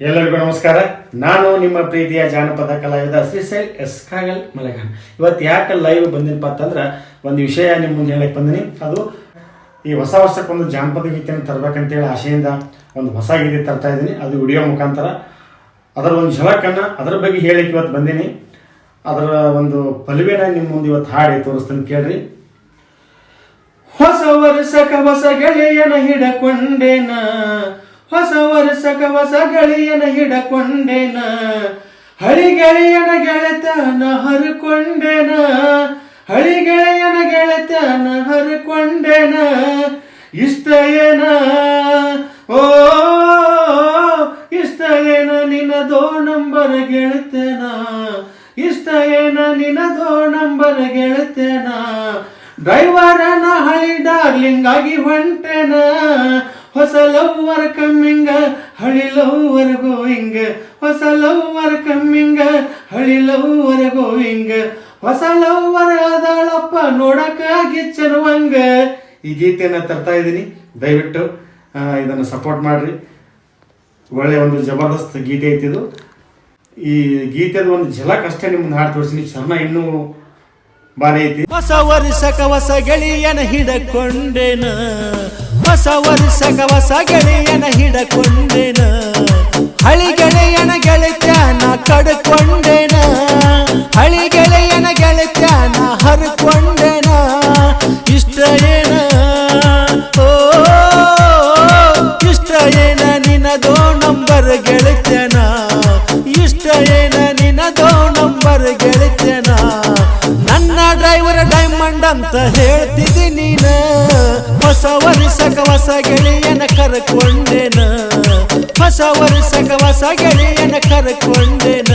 ಎಲ್ಲರಿಗೂ ನಮಸ್ಕಾರ. ನಾನು ನಿಮ್ಮ ಪ್ರೀತಿಯ ಜಾನಪದ ಕಲಾವಿದ ಶ್ರೀಶೈಲ್ ಎಸ್ ಕಾಗಲ್ ಮಲೆಗಾನ್. ಇವತ್ತು ಯಾಕೆ ಲೈವ್ ಬಂದಿನಪ್ಪ ಅಂತಂದ್ರೆ ಒಂದು ವಿಷಯ ನಿಮ್ಮ ಮುಂದೆ ಹೇಳಕ್ಕೆ ಬಂದಿನಿ. ಅದು ಈ ಹೊಸ ವರ್ಷಕ್ಕೊಂದು ಜಾನಪದ ಗೀತೆಯನ್ನು ತರಬೇಕಂತೇಳಿ ಆಶೆಯಿಂದ ಒಂದು ಹೊಸ ಗೀತೆ ತರ್ತಾ ಇದ್ದೀನಿ. ಅದು ವಿಡಿಯೋ ಮುಖಾಂತರ. ಅದರ ಒಂದು ಝಲಕನ್ನು ಅದರ ಬಗ್ಗೆ ಹೇಳಿಕ್ಕೆ ಇವತ್ತು ಬಂದೀನಿ. ಅದರ ಒಂದು ಪಲ್ವೇನ ನಿಮ್ಮ ಮುಂದೆ ಇವತ್ತು ಹಾಡಿ ತೋರಿಸ್ತೀನಿ ಕೇಳ್ರಿ. ಹೊಸ ವರ್ಷಕ ಹೊಸ ಗೆಳೆಯನ ಹಿಡಕೊಂಡೇನ. ಹೊಸ ವರ್ಷಕ ಹೊಸ ಗಳಿಯನ ಹಿಡಕೊಂಡೇನ ಹಳಿ ಗೆಳೆಯನ ಗೆಳೆತನ ಹರಿಕೊಂಡೇನ ಹಳಿ ಗೆಳೆಯನ ಗೆಳೆತನ ಹರಿಕೊಂಡೇನ ಇಷ್ಟ ಏನ ಓ ಇಷ್ಟ ಏನ ನಿನ್ನದೋ ನಂಬರ್ ಗೆಳೆತನ ಇಷ್ಟ ಏನ ನಿನ್ನದೋ ನಂಬರ್ ಗೆಳೆತನ, ಡ್ರೈವರನ ಹಳಿ ಡಾರ್ಲಿಂಗ್ ಆಗಿ ಹೊಂಟೆನ ಹೊಸ ಲವ್ವರ್ ಕಮ್ಮಿಂಗ, ಹಳಿ ಲವ್ವರ್ ಗೋಯಿಂಗ್ ಹೊಸ ಲವ್ವರ್ ಕಮ್ಮಿಂಗ, ಹಳಿ ಲವ್ವರ್ ಗೋಯಿಂಗ್ ಹೊಸ ಲವ್ವರ್ ಅದಾಳಪ್ಪ ನೋಡಕ ಚರುವಂಗ ಈ ಗೀತೆಯನ್ನು ತರ್ತಾ ಇದ್ದೀನಿ. ದಯವಿಟ್ಟು ಇದನ್ನು ಸಪೋರ್ಟ್ ಮಾಡ್ರಿ. ಒಳ್ಳೆಯ ಒಂದು ಜಬರ್ದಸ್ತ್ ಗೀತೆ ಐತಿದು. ಈ ಗೀತೆದ ಒಂದು ಝಲಕ್ ಅಷ್ಟೇ ನಿಮ್ಮನ್ನು ಹಾಡು ತೋರಿಸ್ತೀನಿ. ಚರ್ಮ ಇನ್ನೂ ಬಾರಿ ಐತಿ. ಹೊಸ ವರ್ಷಕ ಹೊಸ ಗೆಳೆಯನ ಹಿಡಕೊಂಡೆನ. ಹೊಸ ವರ್ಷಕ ಹೊಸ ಗೆಳೆಯನ ಹಿಡಕೊಂಡೆನ. ಹಳಿ ಗೆಳೆಯನ ಗೆಳೆತನ ಕಡ್ಕೊಂಡೆನ ಹಳಿ ಗೆಳೆಯನ ಗೆಳೆತನ ಹರ್ಕೊಂಡೆನ. ಇಷ್ಟ ಏನ? ಓ, ಇಷ್ಟ ಏನ ನಿನ್ನದೋ ನಂಬರ್ ಗೆಳೆತನ ಇಷ್ಟ ಏನ ನಿನ್ನದೋ ನಂಬರ್ ಗೆಳೆತನ ಡೈಮಂಡ್ ಅಂತ ಹೇಳ್ತಿದ್ದಿ ನೀನ? ಹೊಸ ವರ್ಷಕ ಹೊಸ ಗೆಳೆಯನ ಕರ್ಕೊಂಡೆನ? ಹೊಸ ವರ್ಷಕ ಹೊಸ ಗೆಳೆಯನ ಕರ್ಕೊಂಡೆನ?